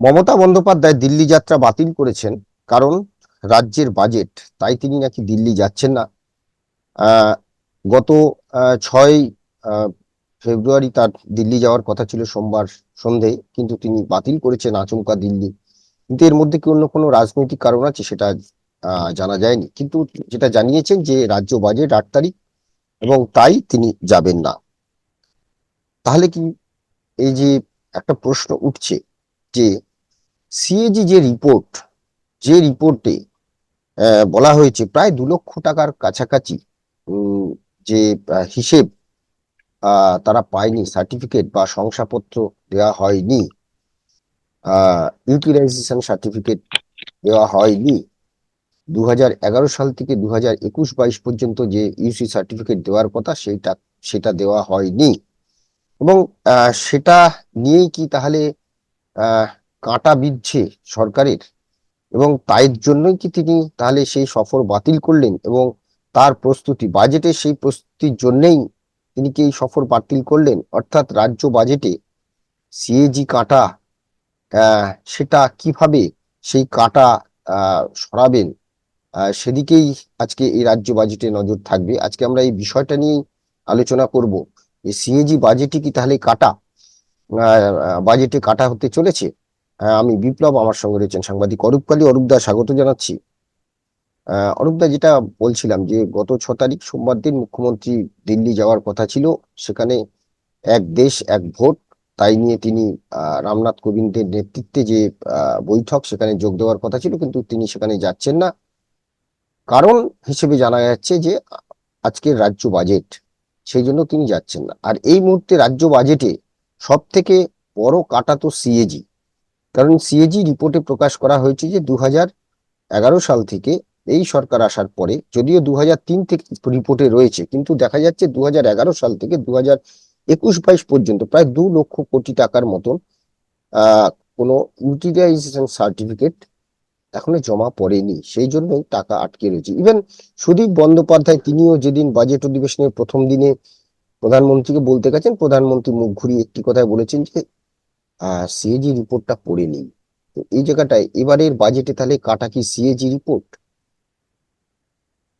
মমতা বন্দ্যোপাধ্যায় দিল্লি যাত্রা বাতিল করেছেন কারণ রাজ্যের বাজেট, তাই তিনি নাকি দিল্লি যাচ্ছেন না। গত ছয় ফেব্রুয়ারি তার দিল্লি যাওয়ার কথা ছিল সোমবার সন্ধে, কিন্তু তিনি বাতিল করেছেন আচমকা দিল্লি। কিন্তু এর মধ্যে কি অন্য কোনো রাজনৈতিক কারণ আছে সেটা জানা যায়নি। কিন্তু যেটা জানিয়েছেন যে রাজ্য বাজেট আট তারিখ এবং তাই তিনি যাবেন না। তাহলে কি এই যে একটা প্রশ্ন উঠছে যে সিএজি যে রিপোর্ট যে রিপোর্টে বলা হয়েছে প্রায় দু লক্ষ টাকার কাছাকাছি যে হিসেব তারা পায়নি সার্টিফিকেট বা শংসাপত্র দেওয়া হয়নি ইউটিলাইজেশন সার্টিফিকেট দেওয়া হয়নি। দু হাজার এগারো সাল থেকে দু হাজার একুশ বাইশ পর্যন্ত যে ইউসি সার্টিফিকেট দেওয়ার কথা সেটা সেটা দেওয়া হয়নি। এবং সেটা নিয়েই কি তাহলে কাঁটা বিঁধছে সরকারের এবং তাই জন্যই কি তিনি তাহলে সেই সফর বাতিল করলেন এবং তার প্রস্তুতি বাজেটে সেই প্রস্তুতির জন্যই তিনি কি এই সফর বাতিল করলেন? অর্থাৎ রাজ্য বাজেটে সিএজি কাটা সেটা কীভাবে সেই কাটা সরাবেন? সেদিকেই আজকে এই রাজ্য বাজেটে নজর থাকবে। আজকে আমরা এই বিষয়টা নিয়েই আলোচনা করব যে সিএজি বাজেটে কি তাহলে কাটা বাজেটে কাটা হতে চলেছে? আমি বিপ্লব আমার সঙ্গে রয়েছেন সাংবাদিক অরূপ কালী। অরূপদা স্বাগত জানাচ্ছি। আহ, অরূপদা যেটা বলছিলাম যে গত ছ তারিখ সোমবার দিন মুখ্যমন্ত্রী দিল্লি যাওয়ার কথা ছিল। সেখানে এক দেশ এক ভোট তাই নিয়ে তিনি রামনাথ কোবিন্দের নেতৃত্বে যে বৈঠক সেখানে যোগ দেওয়ার কথা ছিল কিন্তু তিনি সেখানে যাচ্ছেন না। কারণ হিসেবে জানা যাচ্ছে যে আজকের রাজ্য বাজেট সেই জন্য তিনি যাচ্ছেন না। আর এই মুহূর্তে রাজ্য বাজেটে সব থেকে বড় কাটা তো সিএজি। কারণ সিএজি রিপোর্টে প্রকাশ করা হয়েছে যে দু সাল থেকে এই সরকার আসার পরে, যদিও দু থেকে রিপোর্টে রয়েছে, কিন্তু দেখা যাচ্ছে দু সাল থেকে দু একুশ বাইশ পর্যন্ত প্রায় দু লক্ষ কোটি টাকার মতন কোনো ইউটিলাইজেশন সার্টিফিকেট এখনও জমা পড়েনি। সেই জন্যই টাকা আটকে রয়েছে। ইভেন সুদীপ বন্দ্যোপাধ্যায় তিনিও যেদিন বাজেট অধিবেশনের প্রথম দিনে প্রধানমন্ত্রীকে বলতে গেছেন, প্রধানমন্ত্রী মুখ ঘুরিয়ে একটি কথায় বলেছেন যে সিএজি রিপোর্টটা পড়েনি তো এই জায়গাটায় এবারের বাজেটে তাহলে কাটা কি সিএজি রিপোর্ট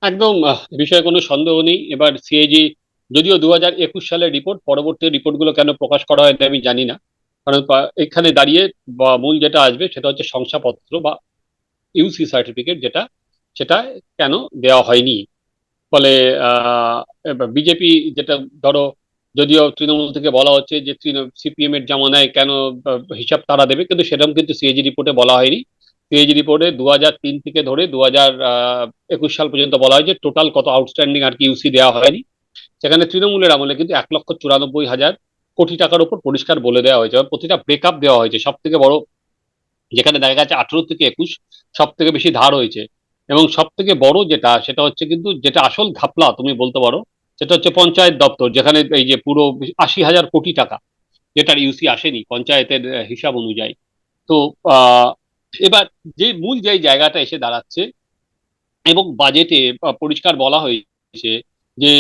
একদম বিষয়ে কোনো সন্দেহ নেই। এবার সিএজি যদিও দু হাজার একুশ সালের রিপোর্ট পরবর্তী রিপোর্টগুলো কেন প্রকাশ করা হয় আমি জানি না। কারণ এখানে দাঁড়িয়ে বা মূল যেটা আসবে সেটা হচ্ছে শংসাপত্র বা ইউসি সার্টিফিকেট যেটা, সেটা কেন দেওয়া হয়নি? ফলে বিজেপি যেটা ধরো যদিও তৃণমূল থেকে বলা হচ্ছে যে সিপিএম এর জামানায় কেন হিসাব তারা দেবে, কিন্তু সেরকম কিন্তু সিএজি রিপোর্টে বলা হয়নি। সিএজি রিপোর্টে দু তিন থেকে ধরে দু একুশ সাল পর্যন্ত বলা হয় যে টোটাল কত আউটস্ট্যান্ডিং আর কি ইউসি দেওয়া হয়নি। সেখানে তৃণমূলের আমলে কিন্তু এক লক্ষ চুরানব্বই হাজার কোটি টাকার উপর পরিষ্কার বলে দেওয়া হয়েছে প্রতিটা ব্রেকআপ দেওয়া হয়েছে। সব থেকে বড়, যেখানে দেখা গেছে আঠারো থেকে একুশ সব থেকে বেশি ধার হয়েছে। এবং সব থেকে বড় যেটা, সেটা হচ্ছে কিন্তু যেটা আসল ঘাপলা, তুমি বলতে পারো সেটা হচ্ছে পঞ্চায়েত দপ্তর, যেখানে এই যে পুরো আশি হাজার কোটি টাকা যেটার ইউসি আসেনি পঞ্চায়েতের হিসাব অনুযায়ী। তো এবার যে মূল যে জায়গাটা এসে দাঁড়াচ্ছে এবং বাজেটে পরিষ্কার বলা হয়েছে যে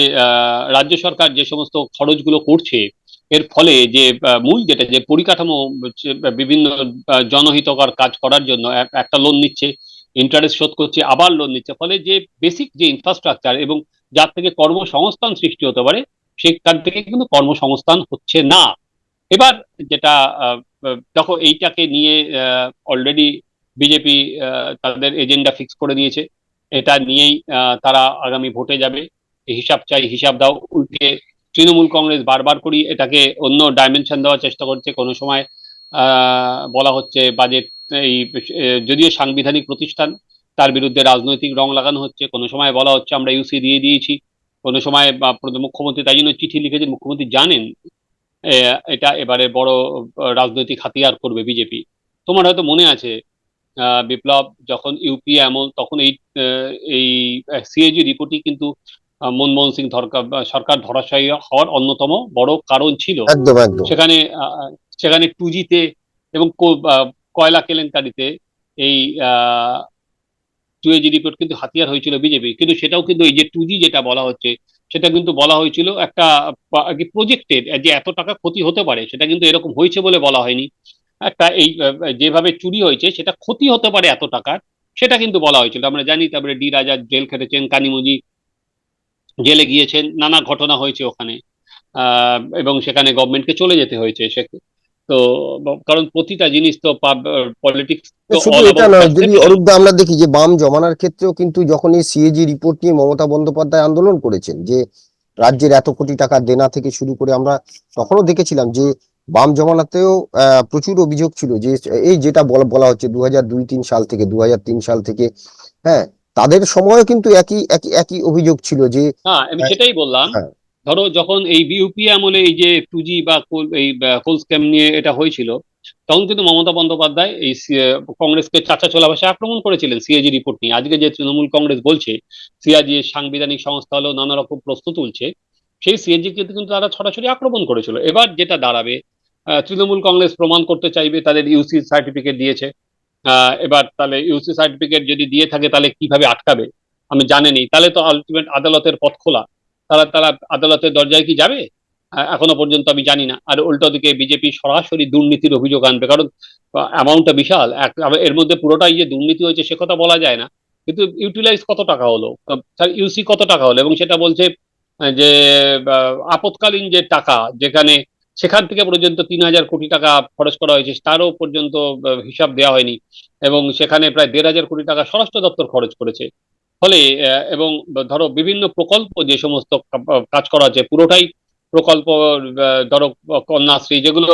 রাজ্য সরকার যে সমস্ত খরচগুলো করছে, এর ফলে যে মূল যেটা যে পরিকাঠামো বিভিন্ন জনহিতকর কাজ করার জন্য এক- একটা লোন নিচ্ছে ইন্টারেস্ট শোধ করছে, আবার লোন নিচ্ছে, ফলে যে বেসিক যে ইনফ্রাস্ট্রাকচার এবং যার থেকে কর্মসংস্থান সৃষ্টি হতে পারে, সেখান থেকে কিন্তু কর্মসংস্থান হচ্ছে না। এবার যেটা দেখো এইটাকে নিয়ে অলরেডি বিজেপি তাদের এজেন্ডা ফিক্স করে দিয়েছে। এটা নিয়েই তারা আগামী ভোটে যাবে। হিসাব চাই, হিসাব দাও। উল্টে তৃণমূল কংগ্রেস বারবার করি, এটাকে অন্য ডাইমেনশন দেওয়ার চেষ্টা করছে। কোনো সময় বলা হচ্ছে বাজেট এই যদিও সাংবিধানিক প্রতিষ্ঠান তার বিরুদ্ধে রাজনৈতিক রং লাগানো হচ্ছে। কোনো সময় বলা হচ্ছে আমরা ইউসি দিয়ে দিয়েছি। কোনো সময় মুখ্যমন্ত্রী তাই জন্য চিঠি লিখেছেন। মুখ্যমন্ত্রী জানেন এটা এবারে বড় রাজনৈতিক হাতিয়ার করবে বিজেপি। তোমার হয়তো মনে আছে বিপ্লব যখন ইউপি আমল তখন এই এই সিএজি রিপোর্টই কিন্তু মনমোহন সিং সরকার সরকার ধরাশায়ী হওয়ার অন্যতম বড় কারণ ছিল। সেখানে সেখানে টুজিতে এবং কয়লা কেলেঙ্কারিতে এই টুএজি রিপোর্ট কিন্তু হাতিয়ার হয়েছিল বিজেপি কিন্তু সেটাও কিন্তু এই যে টু জি যেটা বলা হচ্ছে, সেটা কিন্তু বলা হয়েছিল একটা প্রজেক্টের যে এত টাকা ক্ষতি হতে পারে, সেটা কিন্তু এরকম হয়েছে বলে বলা হয়নি। একটা এই যেভাবে চুরি হয়েছে, সেটা ক্ষতি হতে পারে এত টাকার, সেটা কিন্তু বলা হয়েছিল। আমরা জানি, তারপরে ডি রাজা জেল খেটেছেন, কানিমুজি জেলে গিয়েছেন, নানা ঘটনা হয়েছে ওখানে এবং সেখানে গভর্নমেন্টকে চলে যেতে হয়েছে তো কারণ প্রতিটা জিনিস তো পলিটিক্স শুধু এটা নয় যদি অরূপদা আমরা দেখি যে বাম জমানার ক্ষেত্রেও কিন্তু যখন এই সিএজি রিপোর্ট নিয়ে মমতা বন্দ্যোপাধ্যায় আন্দোলন করেছেন যে রাজ্যের এত কোটি টাকা দেনা থেকে শুরু করে আমরা তখনও দেখেছিলাম যে বাম জমানাতেও প্রচুর অভিযোগ ছিল যে এই যেটা বলা বলা হচ্ছে দু হাজার দুই তিন সাল থেকে দু হাজার তিন সাল থেকে হ্যাঁ তাদের সময়ও কিন্তু একই একই একই অভিযোগ ছিল যে হ্যাঁ আমি হ্যাঁ, সেটাই বললাম হ্যাঁ। ধরো যখন এই বিউপি আমলে এই যে টু জি বা এই কোল স্ক্যাম নিয়ে এটা হয়েছিল, তখন কিন্তু মমতা বন্দ্যোপাধ্যায় এই কংগ্রেসকে চাচা চোলা ভাষায় আক্রমণ করেছিলেন সিএজি রিপোর্ট নিয়ে। আজকে যে তৃণমূল কংগ্রেস বলছে সিআজি সাংবিধানিক সংস্থা হলেও নানা রকম প্রশ্ন তুলছে, সেই সিএজি কিন্তু তারা সরাসরি আক্রমণ করেছিল। এবার যেটা দাঁড়াবে তৃণমূল কংগ্রেস প্রমাণ করতে চাইবে, তাদের ইউসি সার্টিফিকেট দিয়েছে। এবার তাহলে ইউসি সার্টিফিকেট যদি দিয়ে থাকে, তাহলে কীভাবে আটকাবে? আমি জানেনি। তাহলে তো আলটিমেট আদালতের পথ খোলা। তারা তারা আদালতের দরজায় কি যাবে? এখনও পর্যন্ত আমি জানি না। আর উল্টো দিকে বিজেপি সরাসরি দুর্নীতির অভিযোগ আনবে। কারণ অ্যামাউন্টটা বিশাল। এর মধ্যে পুরোটাই যে দুর্নীতি হয়েছে সে কথা বলা যায় না। কিন্তু ইউটিলাইজ কত টাকা হলো? ইউসি কত টাকা হলো? এবং সেটা বলছে যে আহ, আপৎকালীন যে টাকা যেখানে সেখান থেকে পর্যন্ত তিন হাজার কোটি টাকা খরচ করা হয়েছে তারও পর্যন্ত হিসাব দেওয়া হয়নি। এবং সেখানে প্রায় দেড় হাজার কোটি টাকা স্বরাষ্ট্র দপ্তর খরচ করেছে। ফলে এবং ধরো বিভিন্ন প্রকল্প যে সমস্ত কাজ করা হচ্ছে, পুরোটাই প্রকল্প ধরো কন্যাশ্রী যেগুলো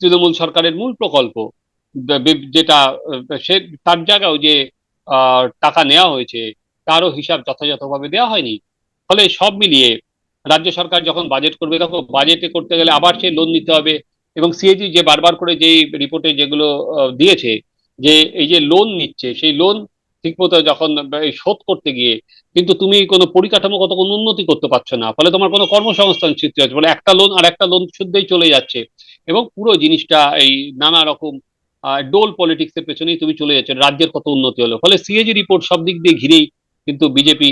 তৃণমূল সরকারের মূল প্রকল্প যেটা, সে, তার জায়গাও যে টাকা নেওয়া হয়েছে, তারও হিসাব যথাযথভাবে দেওয়া হয়নি। ফলে সব মিলিয়ে রাজ্য সরকার যখন বাজেট করবে, তখন বাজেটে করতে গেলে আবার সে লোন নিতে হবে, এবং সিএজি যে বারবার করে যেই রিপোর্টে যেগুলো দিয়েছে, যে এই যে লোন নিচ্ছে, সেই লোন ঠিকমতো যখন এই শোধ করতে গিয়ে কিন্তু তুমি কোনো পরিকাঠামোগত কোনো উন্নতি করতে পারছ না ফলে তোমার কোনো কর্মসংস্থান সৃষ্টি হচ্ছে ফলে একটা লোন আর একটা লোন শুদ্ধই চলে যাচ্ছে এবং পুরো জিনিসটা এই নানা রকম ডোল পলিটিক্স এর পেছনেই তুমি চলে যাচ্ছ রাজ্যের কত উন্নতি হলো। ফলে সিএজি রিপোর্ট সব দিক দিয়ে ঘিরেই কিন্তু বিজেপি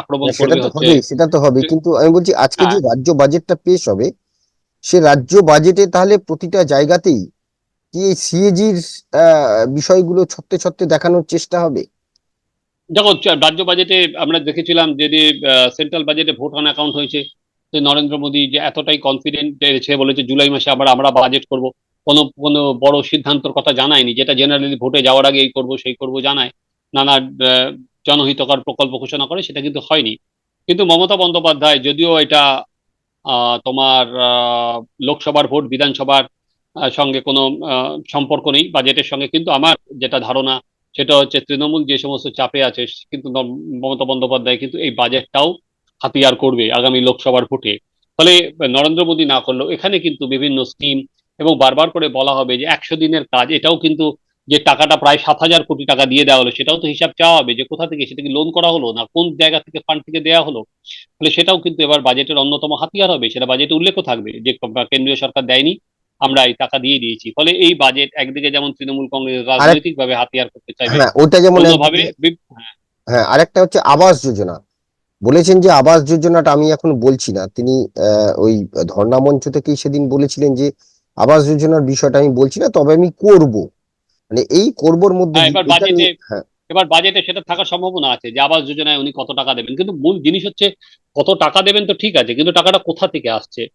আক্রমণ সেটা করবে হচ্ছে। সেটা তো হবে কিন্তু আমি বলছি আজকে যে হ্যাঁ। রাজ্য বাজেটটা পেশ হবে সে রাজ্য বাজেটে তাহলে প্রতিটা জায়গাতেই কি এই সিএজির বিষয়গুলো ছত্তে ছত্তে দেখানোর চেষ্টা হবে? দেখো রাজ্য বাজেটে আমরা দেখেছিলাম যে সেন্ট্রাল বাজেটে ভোট অন অ্যাকাউন্ট হয়েছে। যে নরেন্দ্র মোদী যে এতটাই কনফিডেন্ট সে বলেছে, জুলাই মাসে আবার আমরা বাজেট করব। কোনো কোনো বড় সিদ্ধান্তর কথা জানায়নি, যেটা জেনারেলি ভোটে যাওয়ার আগে এই করব, সেই করব জানায়। নানা জনহিতকর প্রকল্প ঘোষণা করে, সেটা কিন্তু হয়নি। কিন্তু মমতা বন্দ্যোপাধ্যায়, যদিও এটা তোমার লোকসভার ভোট, বিধানসভার সঙ্গে কোনো সম্পর্ক নেই বাজেটের সঙ্গে। কিন্তু আমার যেটা ধারণা, সেটা হচ্ছে তৃণমূল যে সমস্ত চাপে আছে, কিন্তু মমতা বন্দ্যোপাধ্যায় কিন্তু এই বাজেটটাও হাতিয়ার করবে আগামী লোকসভার ভোটে। ফলে নরেন্দ্র মোদী না করলেও এখানে কিন্তু বিভিন্ন স্কিম এবং বারবার করে বলা হবে যে একশো দিনের কাজ, এটাও কিন্তু যে টাকাটা প্রায় সাত হাজার কোটি টাকা দিয়ে দেওয়া হলো, সেটাও তো হিসাব চাওয়া হবে যে কোথা থেকে, সেটা কি লোন করা হলো না কোন জায়গা থেকে ফান্ড থেকে দেওয়া হলো? ফলে সেটাও কিন্তু এবার বাজেটের অন্যতম হাতিয়ার হবে, সেটা বাজেটে উল্লেখ থাকবে যে কেন্দ্রীয় সরকার দেয়নি। আমরা এই টাকা দিয়ে দিয়েছি। ফলে এই বাজেট একদিকে যেমন তৃণমূল কংগ্রেস রাজনৈতিক ভাবে হাতিয়ার করতে চাইবে হ্যাঁ ওটা যেমন অন্যভাবে একদিকে- বি- হ্যাঁ। আরেকটা হচ্ছে আবাস যোজনা। বলেছেন যে আবাস যোজনাটা আমি এখন বলছি না। তিনি ওই ধর্ণা মঞ্চ থেকেই সেদিন বলেছিলেন যে আবাস যোজনার বিষয়টা আমি বলছি না তবে আমি করব। মানে এই করবর মধ্যে হ্যাঁ, এবার হ্যাঁ। এবার বাজেটে সেটা থাকার সম্ভাবনা আছে যে আবাস যোজনায় উনি কত টাকা দেবেন। কিন্তু মূল জিনিস হচ্ছে কত টাকা দেবেন তো ঠিক আছে কিন্তু টাকাটা কোথা থেকে আসছে?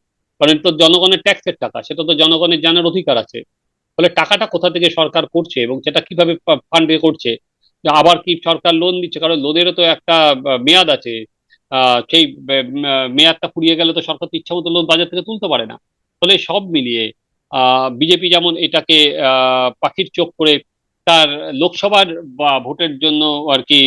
কারণ তো জনগণের ট্যাক্সের টাকা, সেটা তো জনগণের জানার অধিকার আছে। ফলে টাকাটা কোথা থেকে সরকার করছে এবং সেটা কীভাবে ফান্ডে করছে? আবার কি সরকার লোন দিচ্ছে? কারণ লোনেরও তো একটা মেয়াদ আছে। সেই মেয়াদটা ফুরিয়ে গেলে তো সরকার তো ইচ্ছা মতো লোন বাজার থেকে তুলতে পারে না। ফলে সব মিলিয়ে বিজেপি যেমন এটাকে পাখির চোখ করে তার লোকসভার ভোটের জন্য আর কি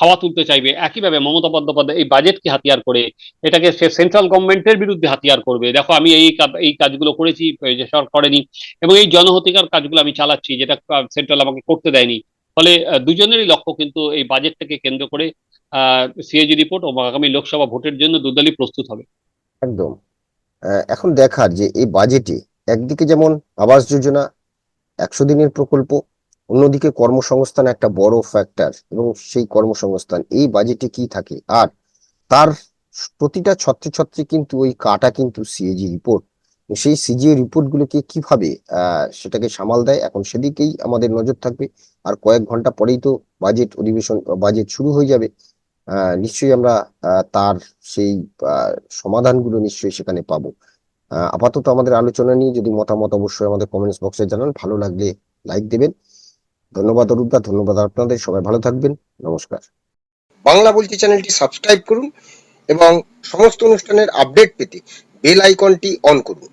হাওয়া তুলতে চাইবে, একইভাবে মমতা বন্দ্যোপাধ্যায় এই বাজেটকে হাতিয়ার করে, এটাকে সে সেন্ট্রাল গভর্নমেন্টের বিরুদ্ধে হাতিয়ার করবে। দেখো, আমি এই এই কাজগুলো করেছি যে সরকার করেনি, এবং এই জনহতিকার কাজগুলো আমি চালাচ্ছি, যেটা সেন্ট্রাল আমাকে করতে দেয়নি। ফলে দুজনেরই লক্ষ্য কিন্তু এই বাজেটটাকে কেন্দ্র করে সিএজি রিপোর্ট ও আগামী লোকসভা ভোটের জন্য দুদলই প্রস্তুত হবে। একদম। এখন দেখার যে এই বাজেটে একদিকে যেমন আবাস যোজনা, একশো দিনের প্রকল্প অন্যদিকে কর্মসংস্থান একটা বড় ফ্যাক্টর এবং সেই কর্মসংস্থান, এই বাজেটে কি থাকে? আর তার প্রতিটা ছত্রে ছত্রে কিন্তু ওই কাটা কিন্তু সিএজি রিপোর্ট সেই সিজিএ রিপোর্টগুলোকে কীভাবে সেটাকে সামাল দেয়? এখন সেদিকেই আমাদের নজর থাকবে। আর কয়েক ঘণ্টা পরেই তো বাজেট অধিবেশন বাজেট শুরু হয়ে যাবে। নিশ্চয়ই আমরা তার সেই সমাধানগুলো নিশ্চয়ই সেখানে পাবো। আপাতত আমাদের আলোচনা নিয়ে যদি মতামত অবশ্যই আমাদের কমেন্টস বক্সে জানান। ভালো লাগলে লাইক দেবেন। ধন্যবাদ অরূপদা, ধন্যবাদ আপনাদের, সবাই ভালো থাকবেন, নমস্কার। বাংলা বলছি চ্যানেলটি সাবস্ক্রাইব করুন এবং সমস্ত অনুষ্ঠানের আপডেট পেতে বেল আইকনটি অন করুন।